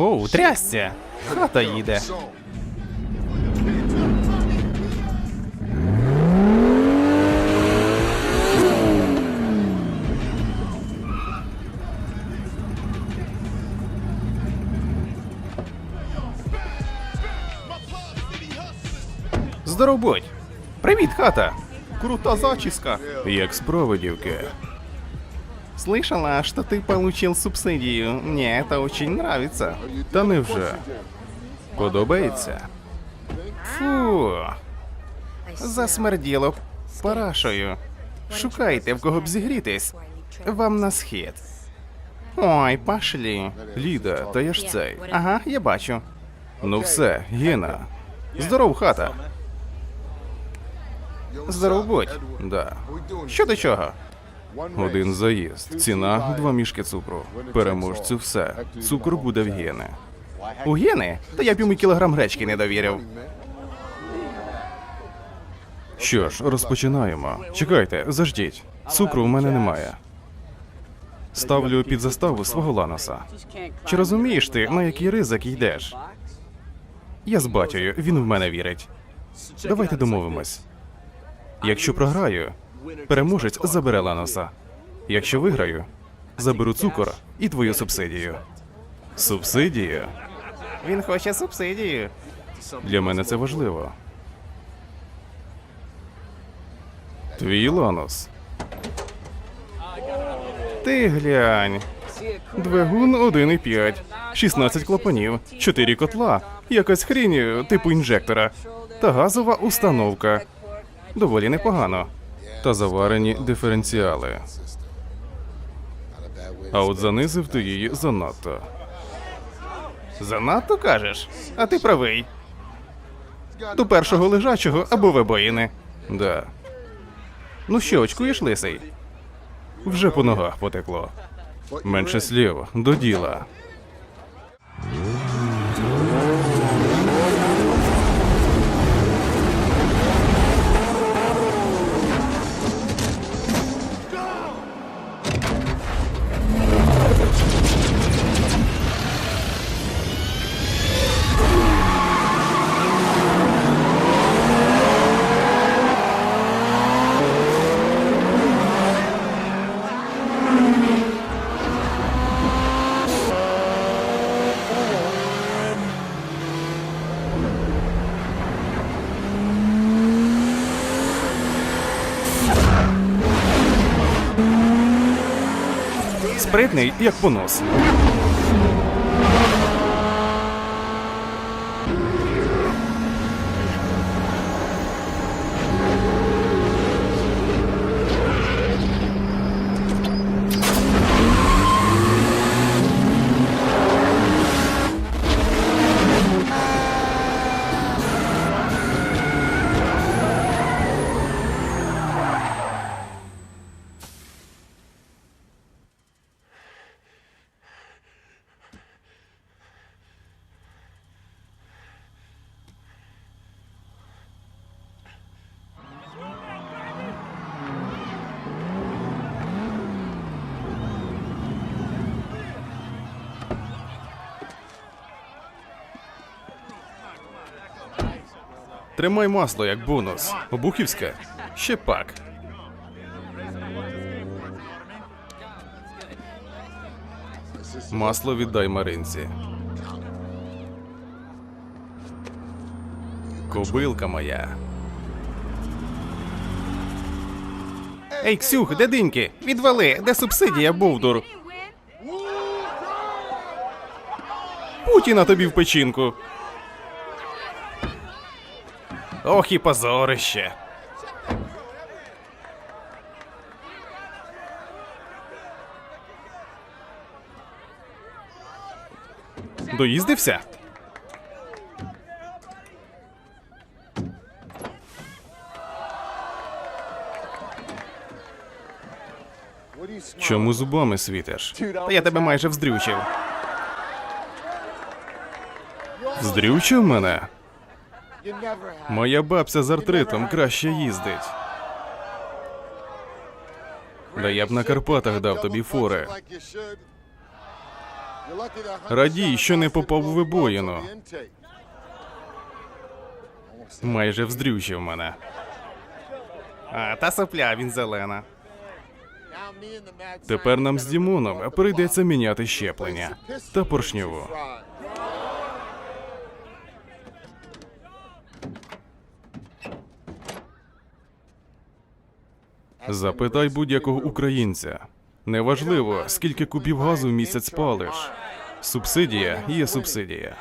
Оу, трясся! Хата їде. Здоров! Привіт, хата! Крута зачіска! Як справи, дівки? Слышала, что ты получил субсидию. Мне это очень нравится. Та невже. Подобається? Фу. Засмерділо парашою. Шукайте, в кого б зігрітись. Вам на схід. Ой, пошлі. Ліда, та я ж цей. Ага, я бачу. Ну все, Гена. Здоров, хата. Здоров будь. Да. Що до чого? Один заїзд. Ціна два мішки цукру. Переможцю все. Цукор буде в гени. У гени? Та я б йому кілограм гречки не довірив. Що ж, розпочинаємо. Чекайте, заждіть. Цукру в мене немає. Ставлю під заставу свого ланоса. Чи розумієш ти, на який ризик йдеш? Я з батькою, він в мене вірить. Давайте домовимось. Якщо програю, переможець забере ланоса. Якщо виграю, заберу цукор і твою субсидію. Субсидію? Він хоче субсидію. Для мене це важливо. Твій ланос. Ти глянь. Двигун 1,5, 16 клапанів, 4 котла, якась хрінь типу інжектора та газова установка. Доволі непогано. Та заварені диференціали. А от занизив ти її занадто. Занадто кажеш? А ти правий. До першого лежачого або вибоїни. Да. Ну що, очкуєш лисий? Вже по ногах потекло. Менше слів, до діла. Спритний, як понос. Тримай масло як бонус. Обухівське. Ще пак. Масло віддай Маринці. Кобилка моя. Ей, Ксюх, де диньки? Відвали, де субсидія, Бовдур? Путіна тобі в печінку. Ох і позорище. Доїздився? Чому зубами світиш? Та я тебе майже вздрючив. Вздрючив мене? Моя бабця з артритом краще їздить. Да я б на Карпатах дав тобі фори. Радій, що не попав у вибоїну. Майже вздрючив мене. А, та сопля, він зелена. Тепер нам з Дімоном прийдеться міняти щеплення та поршньову. Запитай будь-якого українця. Неважливо, скільки кубів газу в місяць палиш. Субсидія є субсидія.